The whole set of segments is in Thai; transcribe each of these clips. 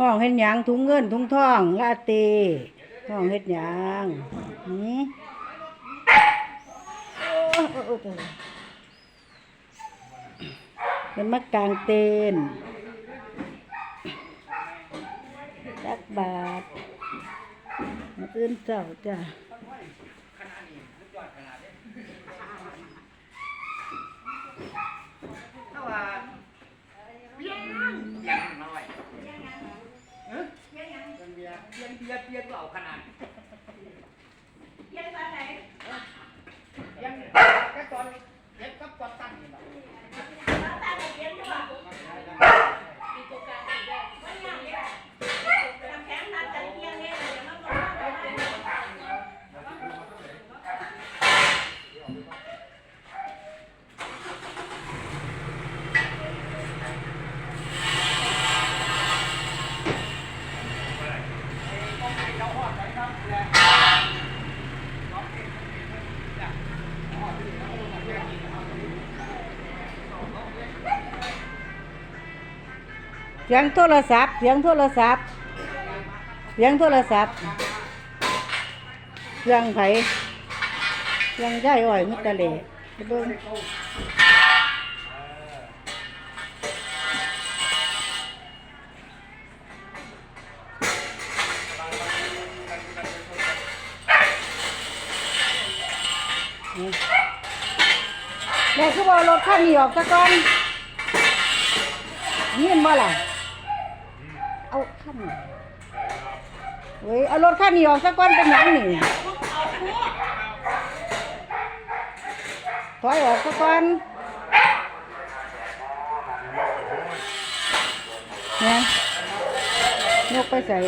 ห้องเฮ็ดหยังถุงเงินถุงทองลาเตห้องเฮ็ดหยังหืมโอ้โอ้โอ้ตายแล้วเป็นมากกลางเต็นตักบาทมาตื่นเจ้าจ้ะถ้าว่าเบี้ยงเบี้ยงน้อยเอ้ยเบี้ยงเบี้ยง เบี้ยงเปียกเหล่าขนาด เปียงตอนไหนเบี้ยงแค่ตอนเบี้ยงกับตอนตั้งนี่แหละ เสียงโทรศัพท์ เสียงโทรศัพท์ เสียงโทรศัพท์เสียงไผเสียงย่ายอ้อยมุตะเลเบิ่งนี่แม่คือบ่เอารถคันนี้ออกซะก่อนเงินบ่ล่ะ เอาขั้นเว้ยเอารถขั้นนี้ออกสักก้อนเป็นหยังนี่ถอยออกสักก้อนเนี่ยยกไปใส่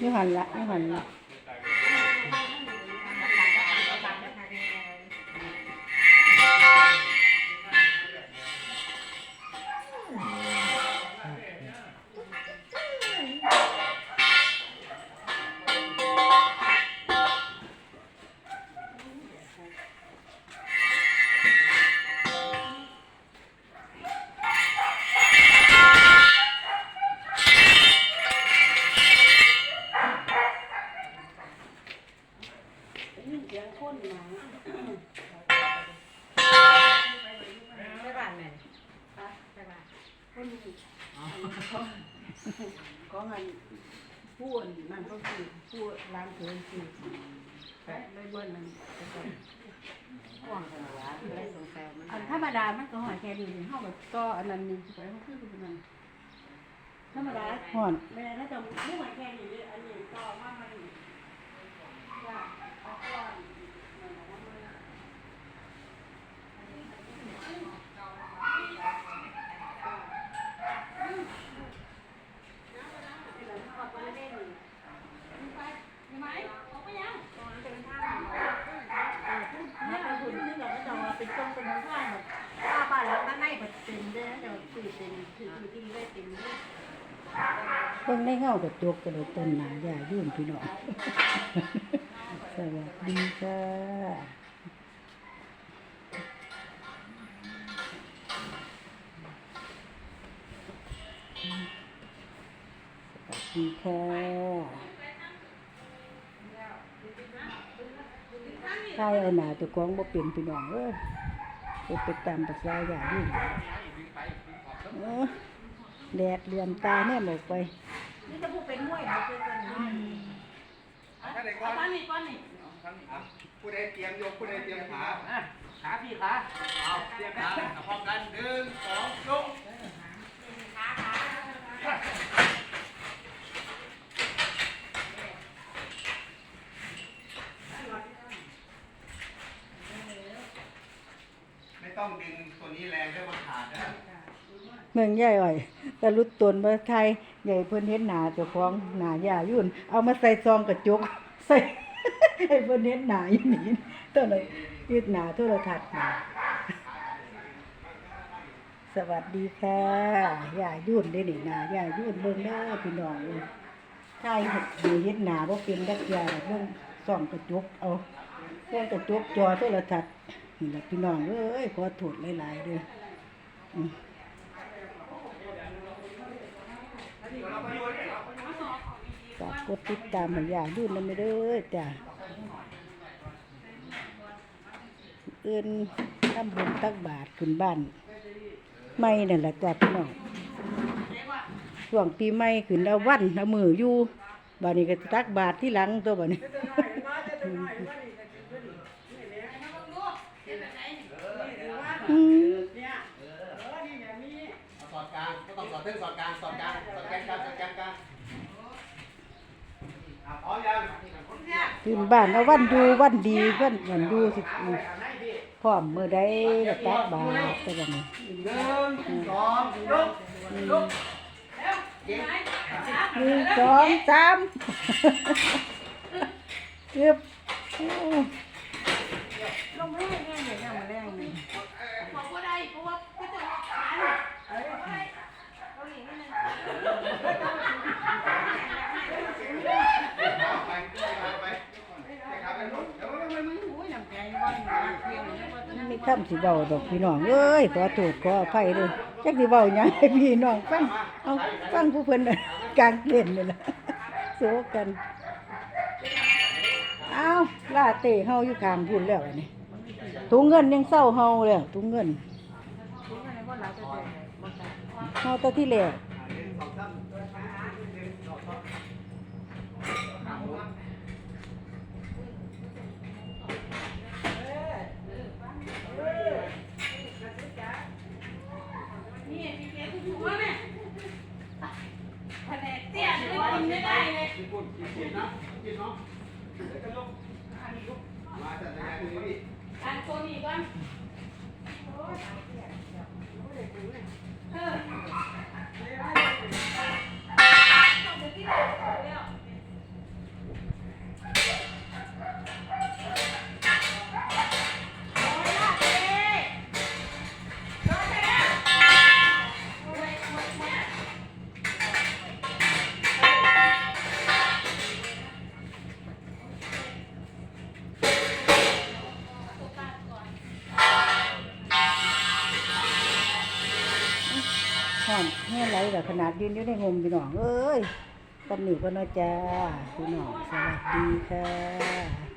นี่หันละนี่หัน สียงคนมาไปบ้านแม่ไปบ้านคนของอันผู้อันนั่นก็คือผู้ร้านเถินคือแต่ไม่เบิ้ลนั่นแต่ก่อนห่วงกันหรอไม่ได้สงสัยมันอันธรรมดามันก็หอยแค่ดีเฮาแบบต่ออันนั้นนี่ไปมันคือเป็นมันธรรมดาห่อนแม่น่าจะไม่หอยแค่นี้อันนี้ต่อมามันจ้ะเอาก่อนเนี่ยคุณนี่เราก็จะมา เป็นตรงเป็นทางข้างแบบป้าบ้านแล้วด้านในแบบเต็มเลยนะเดี๋ยวสื่อเต็มสื่อที่ได้เต็มเลยเพิ่งได้เงากระจกกระโดดต้นหนาใหญ่ยื่นพี่น้อง สวัสดีค่ะสวัสดีค่ะใช่เอาหนาเจ้าของบ่เป็นพี่น้องเอ้ยบ่เป็นตามภาษาอย่างเออแดดเรียนตาแน่หมอกไปนี่จะพูดเป็นมวยเป็นคนนี้ถ้า ไหนก่อนนี่ก่อนนี่ผู้ใดเตรียมยกผู้ใดเตรียมขาขาพี่ขาเอาเตรียมขาพร้อมกันหนึ่งสองยกไม่ต้องดึงตัวนี้แรงด้วยมันขาดนะเมืองใหญ่อ่อยแต่รุดตนมาไทยใหญ่เพิ่นเห็นหนาเจ้าของหนาอย่ายุ่น เอามาใส่ซองกระจก ใส่ให้เพิ่นเห็นหนาอยู่นี่ตัวไหนยืดหนาโทรทัศน์นี่สวัสดีค่ะอย่ายุ่นได้นี่หนาอย่ายุ่นเบิ่งเด้อพี่น้องเอ้ยไทยเห็นหนาบ่เป็นดักยาเบิ่งซองกระจกเอาเบิ่งกระจกจอโทรทัศน์นี่ล่ะพี่น้องเอ้ยขอโทษหลายๆเด้ออืม ฝา กดติดตามให้ยาดูนำเด้อจ้ะเอื่นทำบุญตักบาทขึ้นบ้านไม่นั่นแหละจ้ะพี่น้องช่วงปีใหม่ขึ้นเอาวันเอามืออยู่บ้านนี้ก็ตักบาทที่หลังตัวบ้านนี้อืมเอาสอดกลางก็ต้องสอดเส้นสอดกลางสอดกลางสอดแกนกลางสอดแกนกลาง อ่นบ้านเอาวันดูวันดีวันวันดูสิพร้อมมือใดก็ตับาทตัวบ้านนี้หนึ่งสองยกยกเก่งหนึ่งสองสามเรียบลงแห้งแห้งอย่างนี้มาแรงนี่บอกว่าได้เพราะว่าก็จะขายเอ้ยเราหลีกนิดนึง ไปไปขาไปลูกเดี๋ยวไม่ไม่ไม่ โอ้ยน้ำแกงก้อนมาเที่ยวนี่ว่าจะ ไม่ทำสิเบาดอกพี่น้องเอ้ยขอโทษขออภัยเลยจักสิเบาหยังให้พี่น้องฟังเอาฟังผู้เพิ่นน่ะกลางเล่นนี่ล่ะโซกันเอาลาเต้เฮาอยู่ข้างพุ่นแล้วอันนี้ถุงเงินยังเศร้าเฮาแล้วถุงเงินเราตายเฮาตะที่แล้ว นี่พี่เก๋ถูกว่าแม่แผนกเตี้ยไม่ ได้กินไม่ได้เลยกินปุ่นกินกินนะกินเนาะเดี๋ยวจะลุกมาจัดงานตรงนี้พี่อันตัวนี้ก่อนเออ ต้องไปที่ไหนแห้อนแห่ไรแบบขนาดยืนอยู่ในงมพี่น้องเอ้ยตำหนิก็น่าจ้าพี่น้องสวัสดีค่ะ